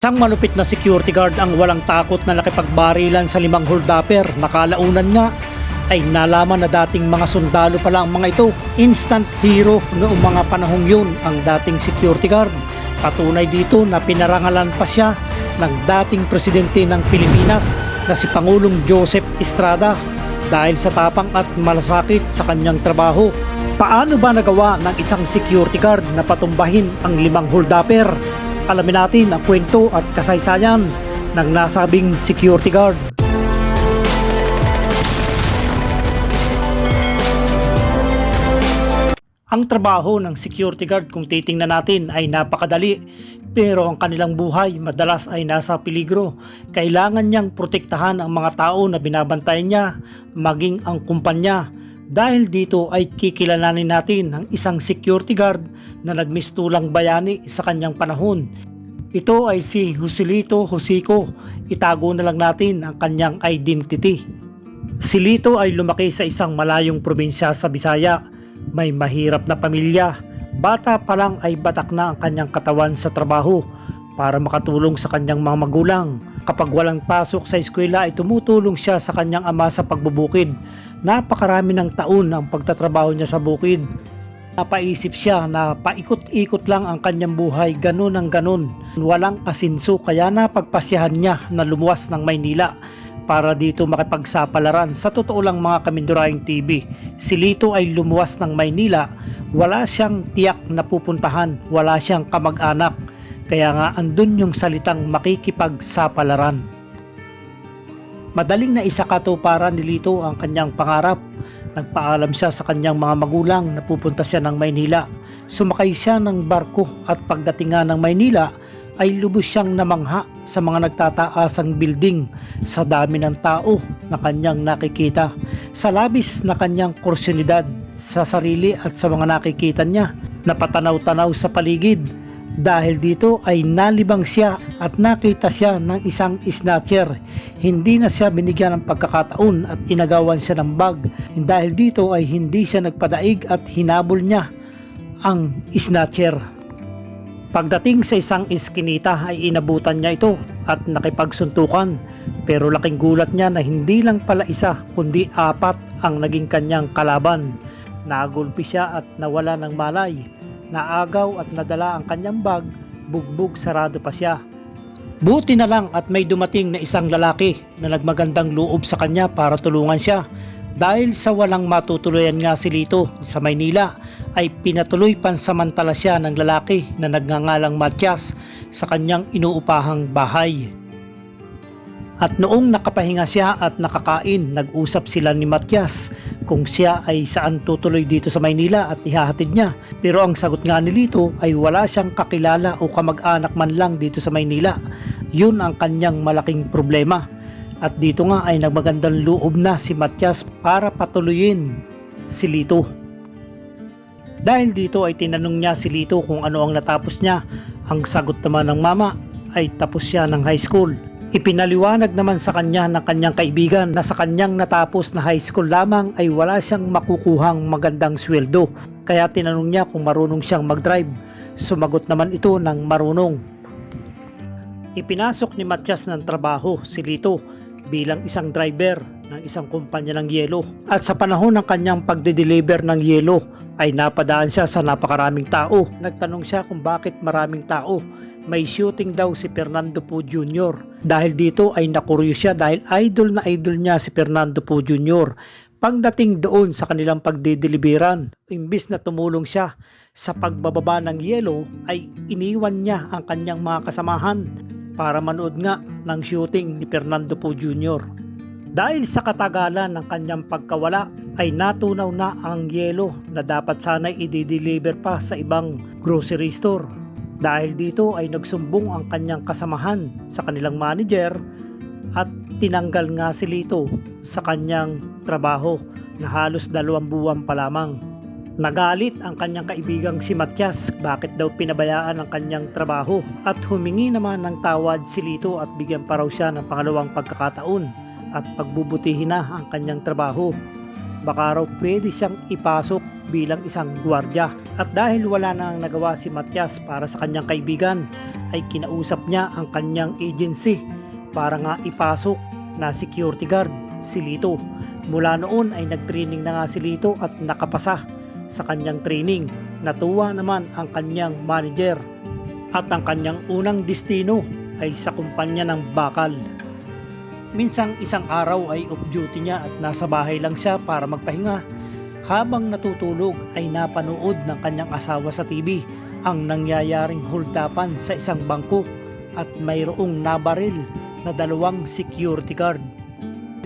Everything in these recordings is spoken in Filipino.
Isang malupit na security guard ang walang takot na nakipagbarilan sa limang holdapper. Nakalaunan nga ay nalaman na dating mga sundalo pala ang mga ito. Instant hero noong mga panahong yun ang dating security guard. Patunay dito na pinarangalan pa siya ng dating presidente ng Pilipinas na si Pangulong Joseph Estrada dahil sa tapang at malasakit sa kanyang trabaho. Paano ba nagawa ng isang security guard na patumbahin ang limang holdapper? Alamin natin ang kwento at kasaysayan ng nasabing security guard. Ang trabaho ng security guard kung titingnan natin ay napakadali pero ang kanilang buhay madalas ay nasa peligro. Kailangan niyang protektahan ang mga tao na binabantayan niya maging ang kumpanya. Dahil dito ay kikilalanin natin ang isang security guard na nagmistulang bayani sa kanyang panahon. Ito ay si Joselito Josico. Itago na lang natin ang kanyang identity. Si Lito ay lumaki sa isang malayong probinsya sa Bisaya. May mahirap na pamilya. Bata pa lang ay batak na ang kanyang katawan sa trabaho para makatulong sa kanyang mga magulang. Kapag walang pasok sa eskwela ay tumutulong siya sa kanyang ama sa pagbubukid. Napakarami ng taon ang pagtatrabaho niya sa bukid. Napaisip siya na paikot-ikot lang ang kanyang buhay ganun ang ganun. Walang asinso kaya napagpasyahan niya na lumuwas ng Maynila para dito makipagsapalaran. Sa totoo lang mga Kamindurayang TV, si Lito ay lumuwas ng Maynila. Wala siyang tiyak na pupuntahan, wala siyang kamag-anak. Kaya nga andun yung salitang makikipagsapalaran. Madaling na isakatuparan ni Lito ang kanyang pangarap. Nagpaalam siya sa kanyang mga magulang na pupunta siya ng Maynila. Sumakay siya ng barko at pagdating nga ng Maynila ay lubos siyang namangha sa mga nagtataasang building sa dami ng tao na kanyang nakikita. Sa labis na kanyang kursyonidad sa sarili at sa mga nakikita niya, napatanaw-tanaw sa paligid dahil dito ay nalibang siya at nakita siya ng isang snatcher. Hindi na siya binigyan ng pagkakataon at inagawan siya ng bag. Dahil dito ay hindi siya nagpadaig at hinabol niya ang snatcher. Pagdating sa isang iskinita ay inabutan niya ito at nakipagsuntukan. Pero laking gulat niya na hindi lang pala isa kundi apat ang naging kanyang kalaban. Nagulpi siya at nawala ng malay naagaw at nadala ang kanyang bag, bugbog sarado pa siya. Buti na lang at may dumating na isang lalaki na nagmagandang loob sa kanya para tulungan siya. Dahil sa walang matutuloyan nga si Lito sa Maynila ay pinatuloy pansamantala siya ng lalaki na nagngangalang Matias sa kanyang inuupahang bahay. At noong nakapahinga siya at nakakain, nag-usap sila ni Matias kung siya ay saan tutuloy dito sa Maynila at ihahatid niya. Pero ang sagot nga ni Lito ay wala siyang kakilala o kamag-anak man lang dito sa Maynila. Yun ang kanyang malaking problema. At dito nga ay nagmagandang loob na si Matias para patuloyin si Lito. Dahil dito ay tinanong niya si Lito kung ano ang natapos niya. Ang sagot naman ng mama ay tapos siya ng high school. Ipinaliwanag naman sa kanya ng kanyang kaibigan na sa kanyang natapos na high school lamang ay wala siyang makukuhang magandang sweldo. Kaya tinanong niya kung marunong siyang mag-drive. Sumagot naman ito ng marunong. Ipinasok ni Matias ng trabaho si Lito bilang isang driver ng isang kumpanya ng yelo. At sa panahon ng kanyang pagde-deliver ng yelo ay napadaan siya sa napakaraming tao. Nagtanong siya kung bakit maraming tao. May shooting daw si Fernando Po Jr. Dahil dito ay nakuryo siya dahil idol na idol niya si Fernando Po Jr. Pagdating doon sa kanilang pagdideliveran, imbis na tumulong siya sa pagbababa ng yelo ay iniwan niya ang kanyang mga kasamahan para manood nga ng shooting ni Fernando Po Jr. Dahil sa katagalan ng kanyang pagkawala ay natunaw na ang yelo na dapat sana'y i-deliver pa sa ibang grocery store. Dahil dito ay nagsumbong ang kanyang kasamahan sa kanilang manager at tinanggal nga si Lito sa kanyang trabaho na halos dalawang buwan pa lamang. Nagalit ang kanyang kaibigang si Matias bakit daw pinabayaan ang kanyang trabaho at humingi naman ng tawad si Lito at bigyan pa raw siya ng pangalawang pagkakataon at pagbubutihin na ang kanyang trabaho. Baka raw pwede siyang ipasok bilang isang gwardya. At dahil wala nang nagawa si Matias para sa kanyang kaibigan, ay kinausap niya ang kanyang agency para nga ipasok na security guard si Lito. Mula noon ay nag-training na nga si Lito at nakapasa sa kanyang training. Natuwa naman ang kanyang manager at ang kanyang unang destino ay sa kumpanya ng bakal. Minsang isang araw ay off duty niya at nasa bahay lang siya para magpahinga. Habang natutulog ay napanood ng kanyang asawa sa TV ang nangyayaring huldapan sa isang bangko at mayroong nabaril na dalawang security guard.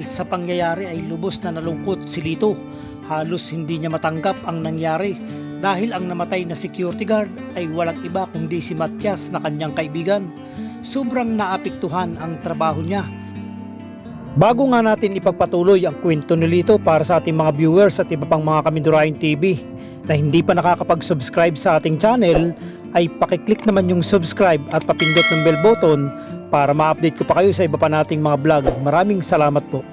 Sa pangyayari ay lubos na nalungkot si Lito. Halos hindi niya matanggap ang nangyari dahil ang namatay na security guard ay walang iba kundi si Matias na kanyang kaibigan. Sobrang naapektuhan ang trabaho niya. Bago nga natin ipagpatuloy ang kwento ni Lito para sa ating mga viewers at iba pang mga Kamindurahin TV na hindi pa nakakapag-subscribe sa ating channel ay pakiclick naman yung subscribe at papindot ng bell button para ma-update ko pa kayo sa iba pa nating mga vlog. Maraming salamat po.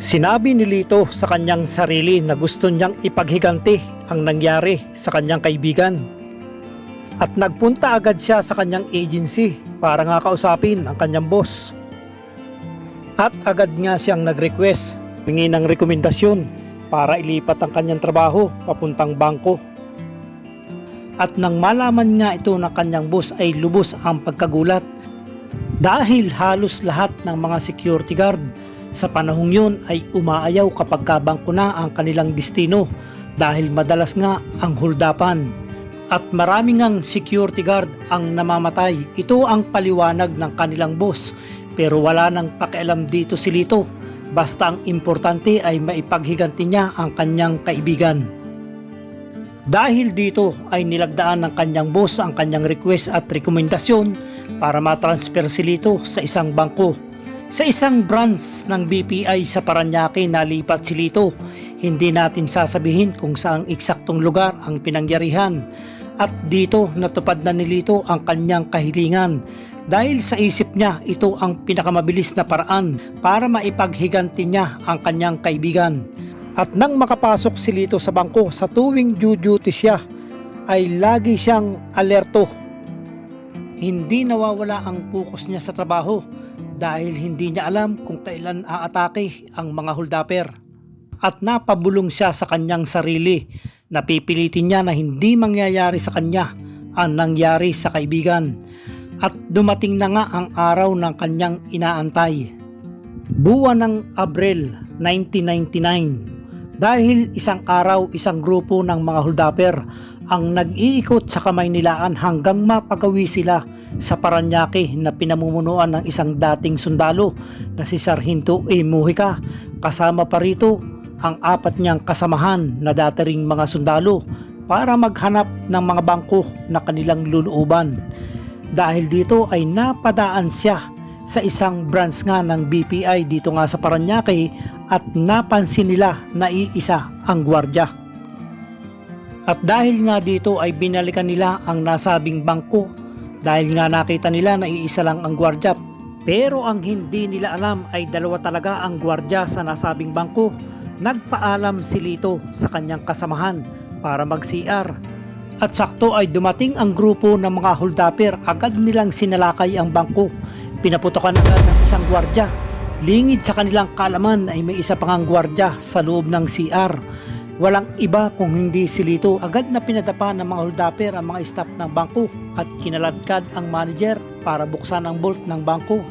Sinabi ni Lito sa kanyang sarili na gusto niyang ipaghiganti ang nangyari sa kanyang kaibigan. At nagpunta agad siya sa kanyang agency para nga kausapin ang kanyang boss. At agad nga siyang nag-request, hingi ng rekomendasyon para ilipat ang kanyang trabaho papuntang bangko. At nang malaman nga ito ng kanyang boss ay lubos ang pagkagulat dahil halos lahat ng mga security guard sa panahong yun ay umaayaw kapag kabangko na ang kanilang destino dahil madalas nga ang huldapan. At maraming ang security guard ang namamatay. Ito ang paliwanag ng kanilang boss pero wala nang pakialam dito si Lito. Basta ang importante ay maipaghiganti niya ang kanyang kaibigan. Dahil dito ay nilagdaan ng kanyang boss ang kanyang request at rekomendasyon para matransfer si Lito sa isang bangko. Sa isang branch ng BPI sa Paranaque nalipat si Lito. Hindi natin sasabihin kung saang eksaktong lugar ang pinangyarihan. At dito natupad na ni Lito ang kanyang kahilingan dahil sa isip niya ito ang pinakamabilis na paraan para maipaghiganti niya ang kanyang kaibigan. At nang makapasok si Lito sa bangko sa tuwing due duty siya ay lagi siyang alerto. Hindi nawawala ang focus niya sa trabaho dahil hindi niya alam kung kailan aatake ang mga huldaper. At napabulong siya sa kanyang sarili. Napipilitin niya na hindi mangyayari sa kanya ang nangyari sa kaibigan at dumating na nga ang araw ng kanyang inaantay. Buwan ng Abril 1999 dahil isang araw isang grupo ng mga huldaper ang nag-iikot sa Kamaynilaan hanggang mapagawi sila sa Paranaque na pinamumunuan ng isang dating sundalo na si Sarhinto A. Mujica. Kasama pa rito ang apat niyang kasamahan na datiring mga sundalo para maghanap ng mga bangko na kanilang luluuban. Dahil dito ay napadaan siya sa isang branch nga ng BPI dito nga sa Paranaque at napansin nila na iisa ang gwardya. At dahil nga dito ay binalikan nila ang nasabing bangko dahil nga nakita nila na iisa lang ang gwardya. Pero ang hindi nila alam ay dalawa talaga ang gwardya sa nasabing bangko. Nagpaalam si Lito sa kanyang kasamahan para mag-CR. At sakto ay dumating ang grupo ng mga huldaper. Agad nilang sinalakay ang bangko. Pinaputokan agad ng isang gwardya. Lingid sa kanilang kalaman ay may isa pang gwardya sa loob ng CR. Walang iba kung hindi si Lito. Agad na pinadapa ng mga huldaper ang mga staff ng bangko at kinaladkad ang manager para buksan ang bolt ng bangko.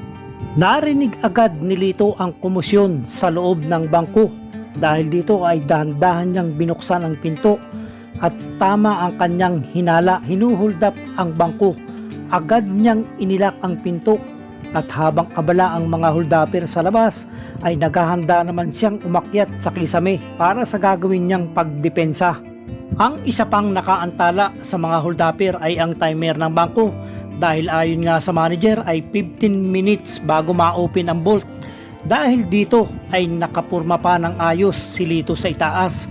Narinig agad ni Lito ang kumusyon sa loob ng bangko dahil dito ay dahan-dahan niyang binuksan ang pinto at tama ang kanyang hinala. Hinuhuldap ang bangko. Agad niyang inilak ang pinto at habang abala ang mga huldaper sa labas ay naghahanda naman siyang umakyat sa kisame para sa gagawin niyang pagdepensa. Ang isa pang nakaantala sa mga huldaper ay ang timer ng bangko dahil ayon nga sa manager ay 15 minutes bago ma-open ang bolt. Dahil dito ay nakapurma pa ng ayos si Lito sa itaas.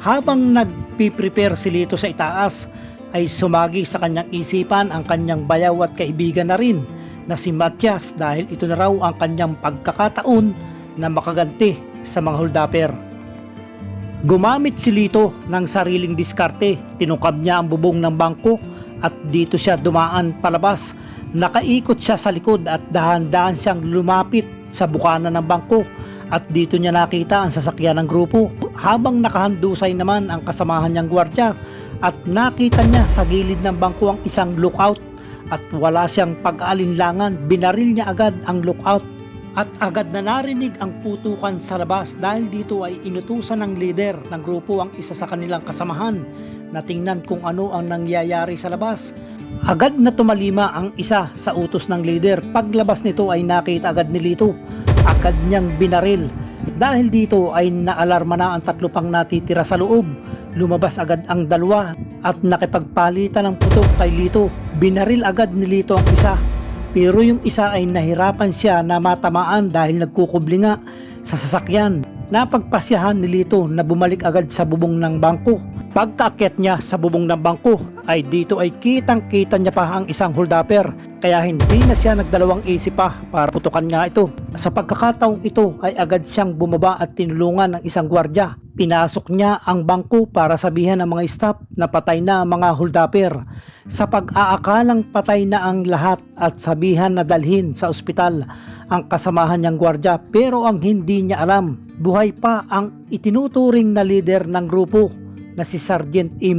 Habang nagpiprepare si Lito sa itaas ay sumagi sa kanyang isipan ang kanyang bayaw at kaibigan na rin na si Matias dahil ito na raw ang kanyang pagkakataon na makaganti sa mga huldaper. Gumamit si Lito ng sariling diskarte, tinukab niya ang bubong ng bangko at dito siya dumaan palabas. Nakaikot siya sa likod at dahan-dahan siyang lumapit sa bukana ng bangko at dito niya nakita ang sasakyan ng grupo habang nakahandusay naman ang kasamahan niyang gwardya at nakita niya sa gilid ng bangko ang isang lookout at wala siyang pag-alinlangan binaril niya agad ang lookout at agad na narinig ang putukan sa labas dahil dito ay inutusan ng leader ng grupo ang isa sa kanilang kasamahan na tingnan kung ano ang nangyayari sa labas. Agad na tumalima ang isa sa utos ng leader. Paglabas nito ay nakita agad ni Lito. Agad niyang binaril. Dahil dito ay naalarma na ang tatlo pang natitira sa loob. Lumabas agad ang dalawa at nakipagpalitan ng putok kay Lito. Binaril agad ni Lito ang isa pero yung isa ay nahirapan siya na matamaan dahil nagkukubli nga sa sasakyan. Napagpasyahan ni Lito na bumalik agad sa bubong ng bangko. Pagkaakyat niya sa bubong ng bangko ay dito ay kitang kita niya pa ang isang holdapper kaya hindi na siya nagdalawang isip pa para putukan nga ito. Sa pagkakataong ito ay agad siyang bumaba at tinulungan ng isang gwardya. Pinasok niya ang bangko para sabihan ng mga staff na patay na ang mga holdapper. Sa pag-aakalang patay na ang lahat at sabihan na dalhin sa ospital ang kasamahan niyang gwardya pero ang hindi niya alam, buhay pa ang itinuturing na leader ng grupo na si Sergeant E.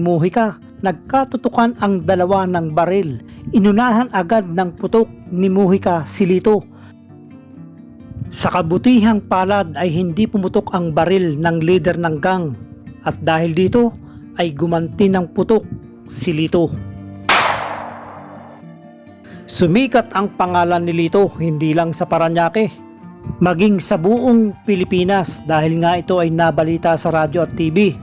Nagkatutukan ang dalawa ng baril. Inunahan agad ng putok ni Mujica si Lito. Sa kabutihang palad ay hindi pumutok ang baril ng leader ng gang at dahil dito ay gumanti ng putok si Lito. Sumikat ang pangalan ni Lito hindi lang sa Paranaque, maging sa buong Pilipinas dahil nga ito ay nabalita sa radyo at TV.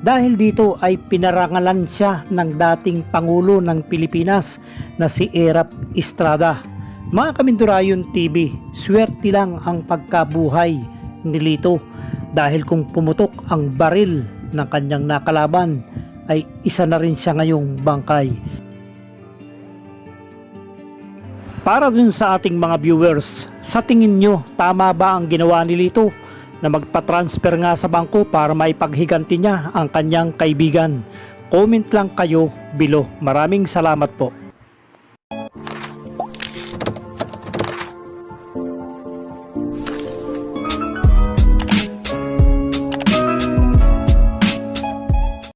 Dahil dito ay pinarangalan siya ng dating Pangulo ng Pilipinas na si Erap Estrada. Mga Kamindurayon TV, swerte lang ang pagkabuhay ni Lito dahil kung pumutok ang baril ng kanyang nakalaban ay isa na rin siya ngayong bangkay. Para dun sa ating mga viewers, sa tingin nyo tama ba ang ginawa ni Lito na magpa-transfer nga sa bangko para maipaghiganti niya ang kanyang kaibigan? Comment lang kayo below. Maraming salamat po.